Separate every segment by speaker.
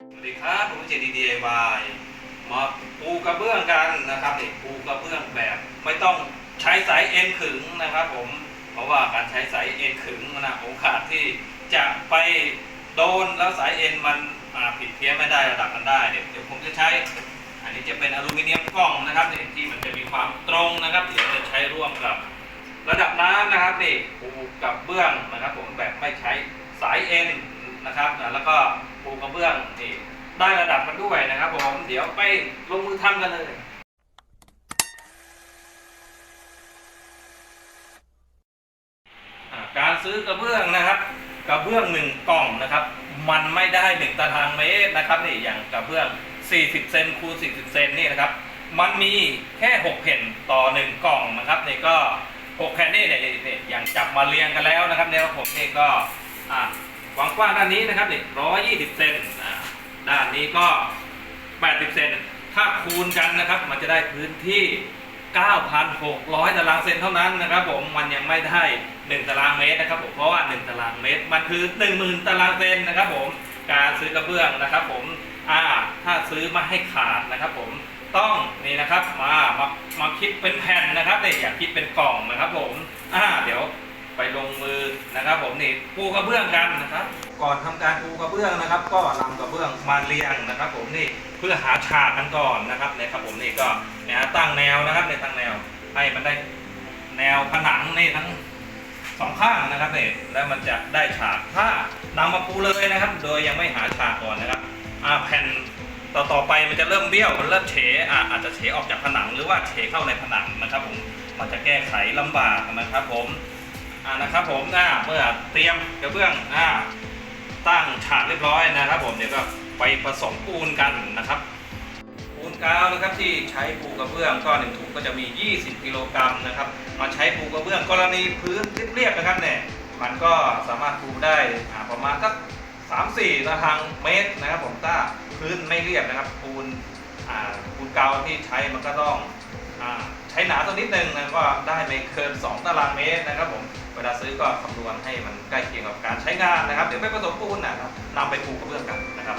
Speaker 1: สวัสดีครับผมเจดี DIY มาปูกระเบื้องกันนะครับนี่ปูกระเบื้องแบบ ไม่ต้องใช้สายเอ็นขึงนะครับ ผมเพราะว่าการใช้สายเอ็นขึงนะโอกาสที่จะไปโดนแล้วสายเอ็นมันผิดเพี้ยนไม่ได้ระดับกันได้เดี๋ยวเดี๋ยวผมจะใช้ อันนี้จะเป็นอลูมิเนียมกล่องนะครับนี่ที่มันจะมีความตรงนะครับเดี๋ยวจะใช้ร่วมกับ ระดับน้ำนะครับนี่ปูกับเบื้องนะครับ ผมแบบไม่ใช้สายเอ็นนะครับแล้วก็ ปูกระเบื้องนี่ได้ระดับกันด้วยนะครับผมเดี๋ยวไปลงมือทำกันเลยการซื้อกระเบื้องนะครับกระเบื้องหนึ่งกล่องนะครับ มันไม่ได้หนึ่งตารางเมตรนะครับนี่อย่างกระเบื้อง 40 เซนคูณ40 เซนนี่นะครับ มันมีแค่ 6 แผ่นต่อ 1 กล่องนะครับนี่ก็ 6 แผ่นนี่เนี่ยเนี่ยอย่างจับมาเรียงกันแล้วนะครับเนี่ยผมนี่ก็อ่าวางกว้างด้านนี้นะครับนี่120เซนด้านนี้ก็80เซนถ้าคูณกันนะครับ มันจะได้พื้นที่ 9,600 ตารางเซนเท่านั้นนะครับ ผมมันยังไม่ได้ 1 ตารางเมตรนะครับผมเพราะว่า 1 ตารางเมตร มันคือ 10,000 ตารางเซนนะครับ ผมการซื้อกระเบื้องนะครับ ผมอ่าถ้าซื้อมาให้ขาดนะครับ ผมต้องนี่นะครับมามามาคิดเป็นแผ่นนะครับเนี่ยอย่าคิดเป็นกล่องนะครับ ผมอ่าเดี๋ยว ไปลงมือนะครับ ผมนี่ปูกระเบื้องกันนะครับ ก่อนทำการปูกระเบื้องนะครับ ก็นำกระเบื้องมาเรียงนะครับ ผมนี่เพื่อหาฉากกันก่อนนะครับเนี่ยครับผมนี่ก็เนี่ยตั้งแนวนะครับในตั้งแนวให้มันได้แนวผนังนี่ทั้งสองข้างนะครับเนี่ยแล้วมันจะได้ฉากถ้านำมาปูเลยนะครับ โดยยังไม่หาฉากก่อนนะครับอ่าแผ่นต่อต่อไปมันจะเริ่มเบี้ยวมันเริ่มเฉอ่าอาจจะเฉออกจากผนังหรือว่าเฉเข้าในผนังนะครับ ผมมันจะแก้ไขลำบากนะครับ ผม อ่านะครับผมอ่าเมื่อเตรียมกระเบื้องอ่าตั้งฉากเรียบร้อยนะครับผมเดี๋ยวก็ไปผสมปูนกันนะครับปูนกาวนะครับที่ใช้ปูกระเบื้องก็หนึ่งถุงก็จะมี 20 กิโลกรัมนะครับมาใช้ปูกระเบื้องกรณีพื้นเรียบๆนะครับเนี่ยมันก็สามารถปูได้ประมาณสักสามสี่ตารางเมตรนะครับผมถ้าพื้นไม่เรียบนะครับ ปูนปูนกาวที่ใช้มันก็ต้องใช้หนาสักนิดนึงนะก็ได้ไม่เกิน 2 ตารางเมตรนะครับผม เวลาซื้อก็คำนวณให้มันใกล้เคียงกับการใช้งานนะครับ เดี๋ยวไปผสมปูนนะครับนำไปปูกระเบื้องกันนะครับ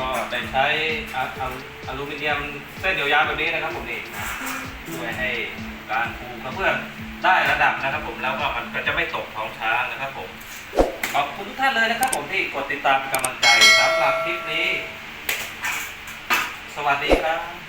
Speaker 1: ก็ได้ใช้อะอะอลูมิเนียมเส้นยาวๆแบบนี้นะครับผมนี่นะช่วยให้การปูกระเบื้องได้ระดับนะครับผมแล้วก็มันก็จะไม่ตกท้องช้างนะครับผมขอบคุณทุกท่านเลยนะครับผมที่กดติดตามกำลังใจสำหรับคลิปนี้ สวัสดีครับ